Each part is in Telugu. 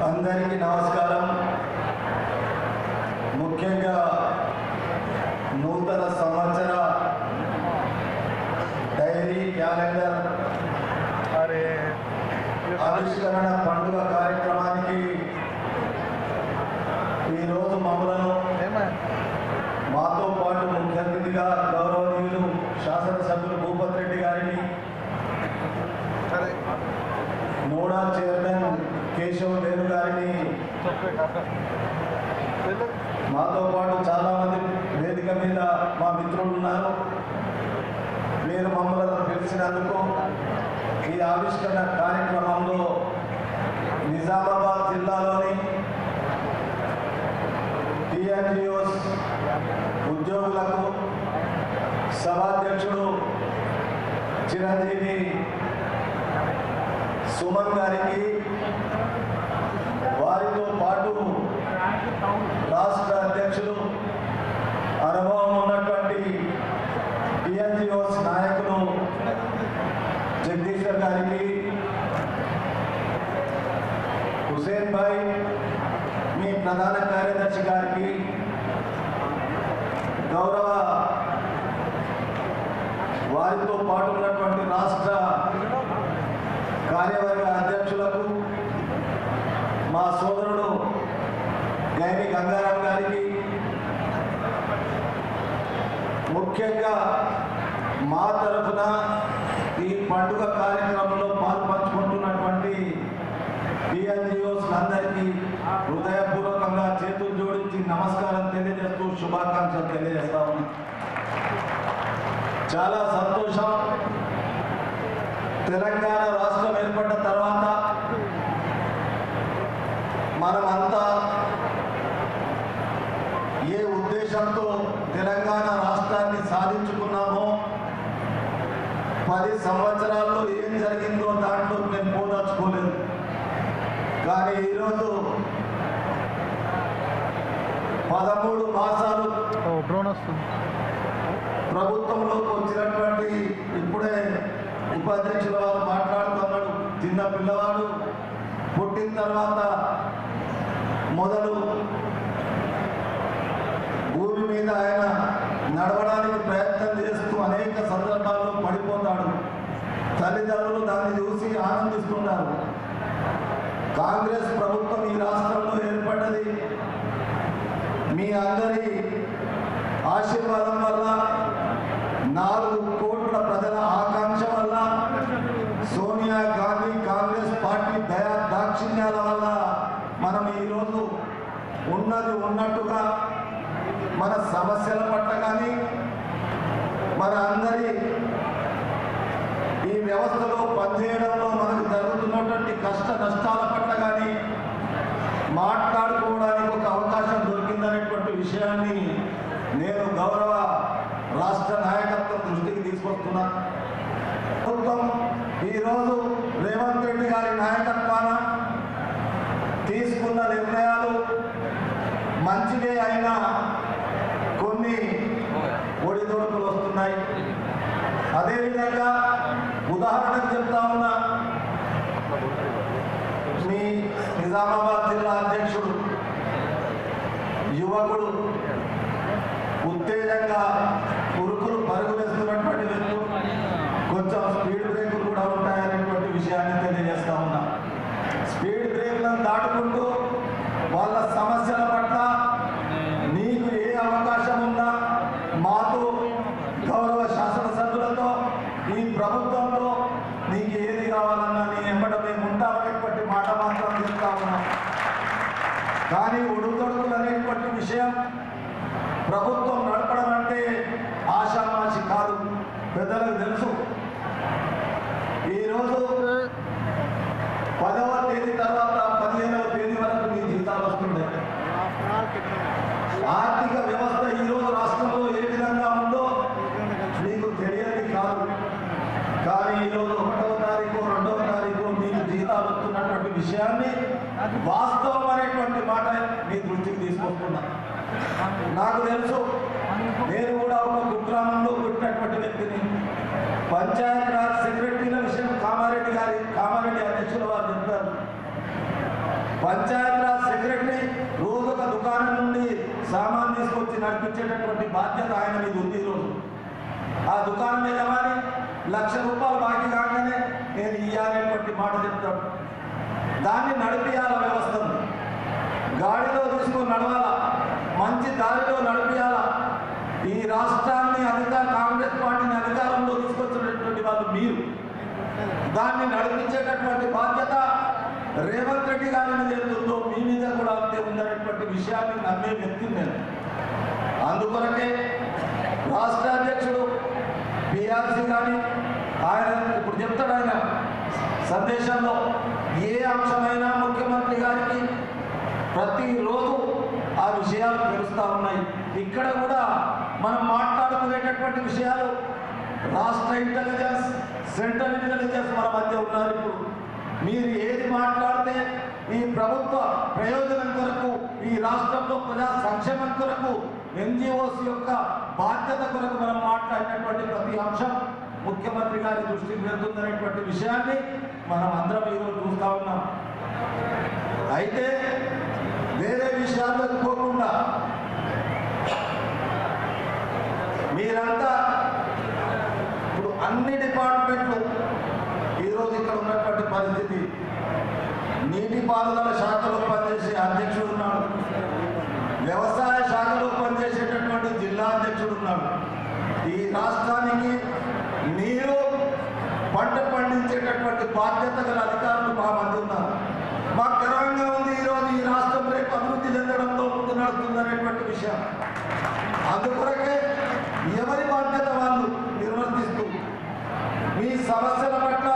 అందరికీ నమస్కారం ముఖ్యంగా నూతన సంవత్సర డైరీ క్యాలెండర్ అరే ఆవిష్కరణ పండుగ కార్యక్రమానికి ఈరోజు మమ్మలను ఏమా మాతో పాటు ముఖ్య అతిథిగా గౌరవనీయులు శాసనసభ్యులు భూపత్ రెడ్డి గారిని సరే నోడా చైర్మన్ కేశవ్ వేణు గారిని చెప్పే కాక వెళ్ళు మాతో పాటు చాలామంది వేదిక మీద మా మిత్రులు ఉన్నారు. మీరు మమ్మల్ని పిలిచినందుకు ఈ ఆవిష్కరణ కార్యక్రమంలో నిజామాబాద్ జిల్లాలోని టిఎన్జిఓస్ ఉద్యోగులకు సభాధ్యక్షుడు చిరంజీవి సుమన్ గారికి వారితో పాటు రాష్ట్ర అధ్యక్షులు అనుభవం ఉన్నటువంటి టిఎన్జిఓస్ నాయకులు జగదీశ్వర్ గారికి హుసేన్ భాయ్ మీ ప్రధాన కార్యదర్శి గారికి గౌరవ వారితో పాటు ఉన్నటువంటి రాష్ట్ర కార్యవర్గ అధ్యక్షులకు మా సోదరుడు గైని గంగారాం గారికి ముఖ్యంగా మా తరఫున ఈ పండుగ కార్యక్రమంలో పాల్పంచుకుంటున్నటువంటి డిఎన్జిఓస్ అందరికీ హృదయపూర్వకంగా చేతులు జోడించి నమస్కారం తెలియజేస్తూ శుభాకాంక్షలు తెలియజేస్తా చాలా సంతోషం. తెలంగాణ రాష్ట్రం ఏర్పడ్డ తర్వాత మనమంతా ఏ ఉద్దేశంతో తెలంగాణ రాష్ట్రాన్ని సాధించుకున్నామో పది సంవత్సరాల్లో ఏం జరిగిందో దాంట్లో నేను పోదాచుకోలేదు కానీ ఈరోజు పదమూడు మాసాలు ప్రభుత్వంలోకి వచ్చినటువంటి ఇప్పుడే ఉపాధ్యక్షుల వారు మాట్లాడుతున్నాడు. చిన్న పిల్లవాడు పుట్టిన తర్వాత మొదలు భూమి మీద ఆయన నడవడానికి ప్రయత్నం చేస్తూ అనేక సందర్భాల్లో పడిపోతాడు. తల్లిదండ్రులు దాన్ని చూసి ఆనందిస్తున్నారు కాంగ్రెస్ ప్రభుత్వం ఈ రాష్ట్రంలో ఏర్పడ్డది. మీ అందరి ఆశీర్వాదం వల్ల నాలుగు కోట్ల ప్రజల ఆకాంక్ష వల్ల సోనియా గాంధీ కాంగ్రెస్ పార్టీ దయా దాక్షిణ్యాల వల్ల మనం ఈరోజు ఉన్నది ఉన్నట్టుగా మన సమస్యల పట్ల కానీ మన అందరి ఈ వ్యవస్థలో పనిచేయడంలో మనకు జరుగుతున్నటువంటి కష్ట నష్టాల పట్ల కానీ మాట్లాడుకోవడానికి ఒక అవకాశం దొరికిందనేటువంటి విషయాన్ని నేను గౌరవ రాష్ట్ర నాయకుడు తీసుకొస్తున్నా. ప్రభుత్వం ఈరోజు రేవంత్ రెడ్డి గారి నాయకత్వాన తీసుకున్న నిర్ణయాలు మంచిదే అయినా కొన్ని ఒడిదొడుకులు వస్తున్నాయి. అదేవిధంగా ఉదాహరణకు చెప్తా ఉన్నా మీ నిజామాబాద్ జిల్లా అధ్యక్షుడు యువకుడు ఉత్తేజంగా ఉరుకులు పరుగులు వ్యక్తులు కొంచెం స్పీడ్ బ్రేకులు కూడా ఉంటాయనేటువంటి విషయాన్ని తెలియజేస్తా ఉన్నా స్పీడ్ బ్రేక్లను దాటుకుంటూ వాళ్ళ సమస్యల పట్ల నీకు ఏ అవకాశం ఉన్నా మాతో గౌరవ శాసనసభ్యులతో ఈ ప్రభుత్వంతో నీకు ఏది కావాలన్నా నీ ఎంబట మేము ఉంటామనేటువంటి మాట మాత్రం చెప్తా ఉన్నాం కానీ ఉడుదొడుకులు అనేటువంటి విషయం ప్రభుత్వం నడపడం అంటే ఆషామాషి కాదు. పెద్దలకు తెలుసు. ఈరోజు పదవ తేదీ తర్వాత పదిహేనవ తేదీ వరకు మీ జీతాలు వస్తుండే. ఆర్థిక వ్యవస్థ ఈరోజు రాష్ట్రంలో ఏ విధంగా ఉందో మీకు తెలియదు కాదు. కానీ ఈరోజు ఒకటవ తారీఖు రెండవ తారీఖు మీకు జీతాలు వస్తున్నటువంటి విషయాన్ని వాస్తవ అనేటువంటి మాట మీ దృష్టికి తీసుకొస్తున్నా నాకు తెలుసు. నేను కూడా ఒక కుగ్రామంలో పుట్టినటువంటి వ్యక్తిని. పంచాయత్ రాజ్ సెక్రటరీల విషయం కామారెడ్డి గారి కామారెడ్డి అధ్యక్షుల వారు చెప్పారు. పంచాయతీరాజ్ సెక్రటరీ రోజు ఒక దుకాణం నుండి సామాన్ తీసుకొచ్చి నడిపించేటటువంటి బాధ్యత ఆయన మీద ఉంది ఈరోజు. ఆ దుకాణం యజమాని లక్ష రూపాయలు బాకీ కాగానే నేను ఇయ్యాలనేటువంటి మాట చెప్తాడు. దాన్ని నడిపియాల వ్యవస్థను గాడిలో తీసుకొని నడవాలా? మంచి దారిలో నడిపియాలా. ఈ రాష్ట్రాన్ని అధికార కాంగ్రెస్ పార్టీని అధికారంలో తీసుకొచ్చినటువంటి వాళ్ళు మీరు. దాన్ని నడిపించేటటువంటి బాధ్యత రేవంత్ రెడ్డి గారి మీద ఎంతుందో మీ మీద కూడా అంతే ఉందనేటువంటి విషయాన్ని నమ్మే వ్యక్తి నేను. అందుకొరకే రాష్ట్ర అధ్యక్షుడు పిఆర్సీ కానీ ఆయన ఇప్పుడు చెప్తాడు ఆయన సందేశంలో ఏ అంశమైనా ముఖ్యమంత్రి గారికి ప్రతిరోజు ఆ విషయాలు తెలుస్తూ ఉన్నాయి. ఇక్కడ కూడా మనం మాట్లాడుకునేటటువంటి విషయాలు రాష్ట్ర ఇంటెలిజెన్స్ సెంట్రల్ ఇంటెలిజెన్స్ మన మధ్య ఉన్నారు ఇప్పుడు. మీరు ఏది మాట్లాడితే ఈ ప్రభుత్వ ప్రయోజనం కొరకు ఈ రాష్ట్రంలో ప్రజా సంక్షేమం కొరకు ఎన్జిఓస్ యొక్క బాధ్యత కొరకు మనం మాట్లాడినటువంటి ప్రతి అంశం ముఖ్యమంత్రి గారి దృష్టికి వెళ్తుందనేటువంటి విషయాన్ని మనం అందరం ఈరోజు చూస్తూ ఉన్నాం. అయితే వేరే విషయాల్లోకి పోకుండా మీరంతా ఇప్పుడు అన్ని డిపార్ట్మెంట్లు ఈరోజు ఇక్కడ ఉన్నటువంటి పరిస్థితి. నీటిపారుదల శాఖలో పనిచేసే అధ్యక్షుడు ఉన్నాడు. వ్యవసాయ శాఖలో పనిచేసేటటువంటి జిల్లా అధ్యక్షుడు ఉన్నాడు. ఈ రాష్ట్రానికి నీరు పంట పండించేటటువంటి బాధ్యత గల అధికారులు మా మధ్య ఉన్నారు. చెందడంలో విషయం. అందుకొరకే ఎవరి బాధ్యత వాళ్ళు నిర్వర్తిస్తూ మీ సమస్యల పట్ల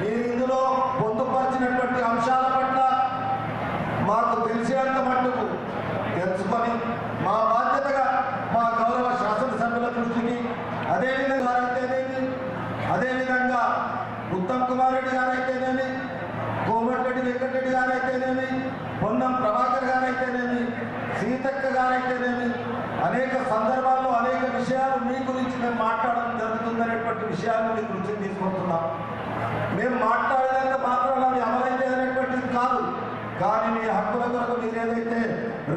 మీరు ఇందులో పొందుపరిచినటువంటి అంశాల పట్ల మాకు తెలిసినంత మట్టుకు తెలుసుకొని మా బాధ్యతగా మా గౌరవ శాసనసభ్యుల దృష్టికి అదేవిధంగా అయితేనేమి అదేవిధంగా ఉత్తమ్ కుమార్ రెడ్డి గారైతేనేమి కోమటిరెడ్డి వెంకటరెడ్డి గారైతేనేమి పొన్నం ప్రభాకర్ గారైతేనేమి సీతక్క గారు అనేక సందర్భాల్లో అనేక విషయాలు మీ గురించి మేము మాట్లాడడం జరుగుతుందనేటువంటి విషయాలను మీ గురించి తీసుకుంటున్నాం. మేము మాట్లాడేదంటే మాత్రం అవి అమలైతే అనేటువంటిది కాదు. కానీ మీ హక్కుల కొరకు మీరు ఏదైతే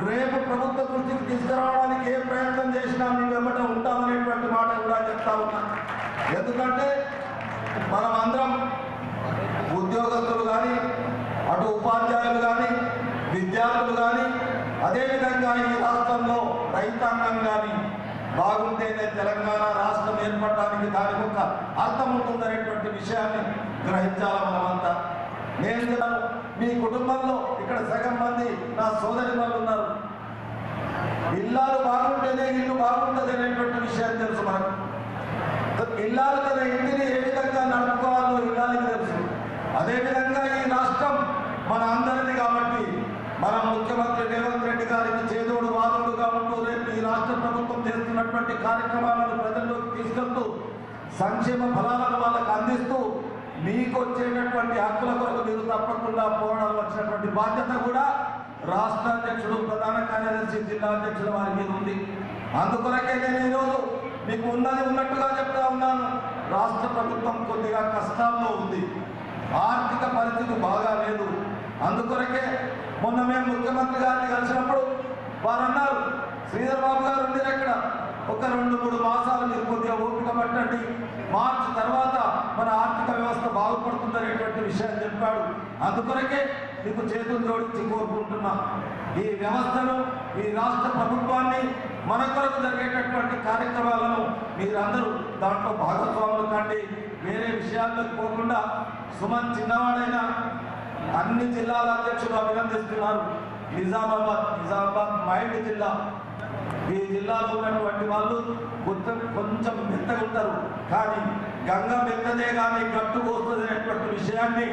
రేపు ప్రభుత్వ దృష్టికి తీసుకురావడానికి ఏ ప్రయత్నం చేసినా మీ వెంబట ఉంటామనేటువంటి మాట కూడా చెప్తా ఉన్నా. ఎందుకంటే మనం అందరం ఉద్యోగస్తులు కానీ అటు ఉపాధ్యాయులు కానీ విద్యార్థులు కానీ అదేవిధంగా ఈ రాష్ట్రంలో రైతాంగం కానీ బాగుంటేనే తెలంగాణ రాష్ట్రం ఏర్పడడానికి దాని యొక్క అర్థం ఉంటుందనేటువంటి విషయాన్ని గ్రహించాల మనమంతా? నేను మీ కుటుంబంలో ఇక్కడ సగం మంది నా సోదరి వాళ్ళు ఉన్నారు. ఇల్లాలు బాగుంటేనే ఇల్లు బాగుంటుంది అనేటువంటి విషయం తెలుసు మనకు. ఇల్లాలు తన ఇంటిని ఏ విధంగా నడుపుకోవాలో ఇల్లాలకి తెలుసు. అదేవిధంగా ఈ రాష్ట్రం మన అందరిది కాబట్టి మన ముఖ్యమంత్రి రేవంత్ రెడ్డి గారికి చేదోడు వాదోడుగా ఉంటూ రేపు ఈ రాష్ట్ర ప్రభుత్వం చేస్తున్నటువంటి కార్యక్రమాలను ప్రజల్లోకి తీసుకెళ్తూ సంక్షేమ ఫలాలను వాళ్ళకు అందిస్తూ మీకు వచ్చేటటువంటి హక్కుల కొరకు మీరు తప్పకుండా పోరాడాలి వచ్చినటువంటి బాధ్యత కూడా రాష్ట్ర అధ్యక్షుడు ప్రధాన కార్యదర్శి జిల్లా అధ్యక్షుల వారి మీద ఉంది. అందుకొరకే నేను ఈరోజు మీకు ఉన్నది ఉన్నట్టుగా చెప్తా ఉన్నాను. రాష్ట్ర ప్రభుత్వం కొద్దిగా కష్టాల్లో ఉంది. ఆర్థిక పరిస్థితి బాగా లేదు. అందుకొరకే మొన్న మేము ముఖ్యమంత్రి గారిని కలిసినప్పుడు వారు అన్నారు శ్రీధర్ బాబు గారు ఉండేది అక్కడ ఒక రెండు మూడు మాసాలు మీరు కొద్దిగా ఓపిక పట్టండి. మార్చి తర్వాత మన ఆర్థిక వ్యవస్థ బాగుపడుతుందనేటువంటి విషయాన్ని చెప్పాడు. అందుకొరకే మీకు చేతులు జోడించి కోరుకుంటున్నా. ఈ వ్యవస్థను ఈ రాష్ట్ర ప్రభుత్వాన్ని మన కొరకు జరిగేటటువంటి కార్యక్రమాలను మీరందరూ దాంట్లో భాగస్వాములు కండి. వేరే విషయాల్లోకి పోకుండా సుమన్ చిన్నవాడైనా అన్ని జిల్లాల అధ్యక్షులు అభినందిస్తున్నారు. నిజామాబాద్ నిజామాబాద్ మైండ్ జిల్లా. ఈ జిల్లాలో ఉన్నటువంటి వాళ్ళు కొంచెం కొంచెం మెత్తగా ఉంటారు. కానీ గంగ మెత్తదే కానీ గట్టు విషయాన్ని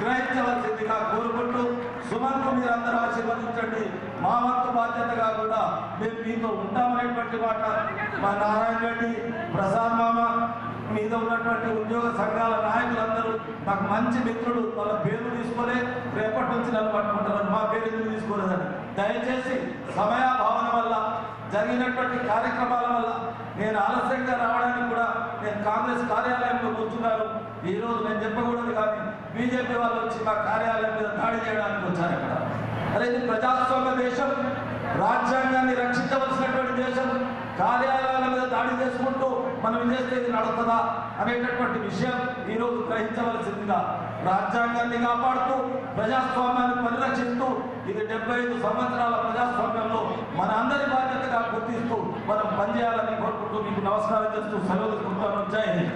గ్రహించవలసిందిగా కోరుకుంటూ సుమన్కు మీరు అందరూ ఆశీర్వదించండి. మా వంతు బాధ్యతగా కూడా మేము మీతో ఉంటామనేటువంటి మాట మా నారాయణ రెడ్డి ప్రసాద్ మామ మీద ఉన్నటువంటి ఉద్యోగ సంఘాల నాయకులందరూ నాకు మంచి మిత్రుడు వాళ్ళ పేర్లు తీసుకొని రేపటి నుంచి నన్ను పట్టుకుంటారు మా పేరు ఎందుకు తీసుకోలేదని. దయచేసి సమయాభావన వల్ల జరిగినటువంటి కార్యక్రమాల వల్ల నేను ఆలస్యంగా రావడానికి కూడా నేను కాంగ్రెస్ కార్యాలయంలో కూర్చున్నాను. ఈరోజు నేను చెప్పకూడదు కానీ బీజేపీ వాళ్ళు వచ్చి మా కార్యాలయం మీద దాడి చేయడానికి వచ్చారు ఇక్కడ. అరే ఇది ప్రజాస్వామ్య దేశం. రాజ్యాంగాన్ని రక్షించవలసినటువంటి దేశం. కార్యాలయాల మీద దాడి చేసుకుంటూ మనం ఇది చేస్తే ఇది నడుతుందా అనేటటువంటి విషయం ఈరోజు గ్రహించవలసిందిగా రాజ్యాంగాన్ని కాపాడుతూ ప్రజాస్వామ్యాన్ని పరిరక్షిస్తూ ఇది డెబ్బై ఐదు సంవత్సరాల ప్రజాస్వామ్యంలో మన అందరి బాధ్యతగా గుర్తిస్తూ మనం పనిచేయాలని కోరుకుంటూ మీకు నమస్కారం చేస్తూ సెలవు తీసుకుంటాను జై హింద్.